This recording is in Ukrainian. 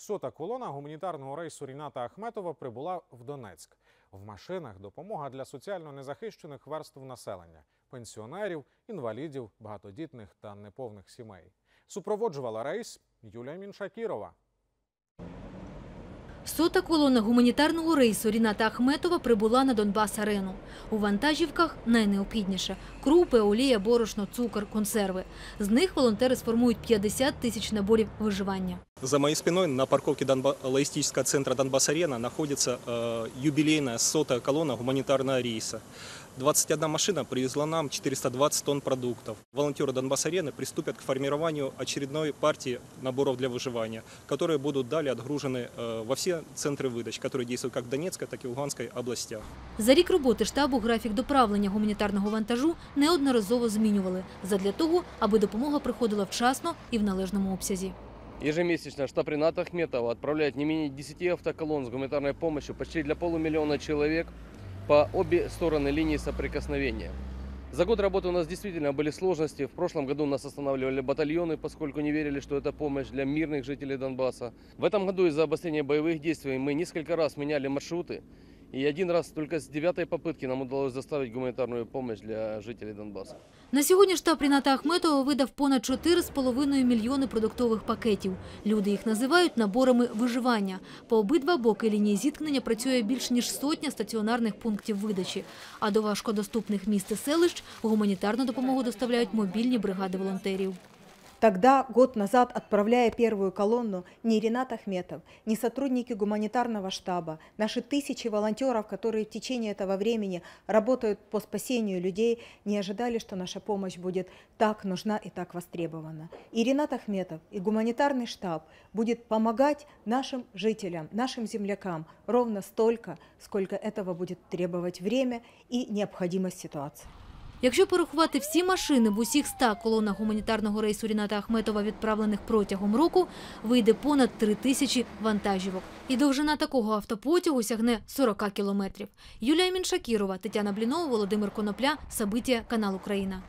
Сота колона гуманітарного рейсу Ріната Ахметова прибула в Донецьк. В машинах допомога для соціально незахищених верств населення пенсіонерів, інвалідів, багатодітних та неповних сімей. Супроводжувала рейс Юлія Міншакірова. Сота колона гуманітарного рейсу Ріната Ахметова прибула на Донбас-арену. У вантажівках найнеобхідніше – крупи, олія, борошно, цукор, консерви. З них волонтери сформують 50 тисяч наборів виживання. За моей спиной на парковке Донба- логистического центра Донбасс-Арена находится э, юбилейная сотая колонна гуманитарного рейса. 21 машина привезла нам 420 тонн продуктов. Волонтеры Донбасс-Арены приступят к формированию очередной партии наборов для выживания, которые будут далее отгружены э, во все центры выдачи, которые действуют как в Донецкой, так и в Луганской областях. За рік роботи штабу графік доправлення гуманітарного вантажу неодноразово змінювали задля того, аби допомога приходила вчасно і в належному обсязі. Ежемесячно штаб Рената Ахметова отправляет не менее 10 автоколонн с гуманитарной помощью почти для полумиллиона человек по обе стороны линии соприкосновения. За год работы у нас действительно были сложности. В прошлом году нас останавливали батальоны, поскольку не верили, что это помощь для мирных жителей Донбасса. В этом году из-за обострения боевых действий мы несколько раз меняли маршруты. И один раз только с девятой попытки нам удалось доставить гуманитарную помощь для жителей Донбасса. На сьогодні штаб Ріната Ахметова видав понад 4,5 мільйони продуктових пакетів. Люди їх називають наборами виживання. По обидва боки лінії зіткнення працює більш ніж сотня стаціонарних пунктів видачі. А до важкодоступних міст і селищ гуманітарну допомогу доставляють мобільні бригади волонтерів. Тогда, год назад, отправляя первую колонну, ни Ренат Ахметов, ни сотрудники гуманитарного штаба, наши тысячи волонтеров, которые в течение этого времени работают по спасению людей, не ожидали, что наша помощь будет так нужна и так востребована. И Ренат Ахметов, и гуманитарный штаб будет помогать нашим жителям, нашим землякам ровно столько, сколько этого будет требовать время и необходимость ситуации. Якщо порахувати всі машини в усіх 100 колонах гуманітарного рейсу Ріната Ахметова, відправлених протягом року, вийде понад 3 тисячі вантажівок. І довжина такого автопотягу сягне 40 кілометрів. Юлія Міншакірова, Тетяна Блінова, Володимир Конопля, Сабиття, канал Україна.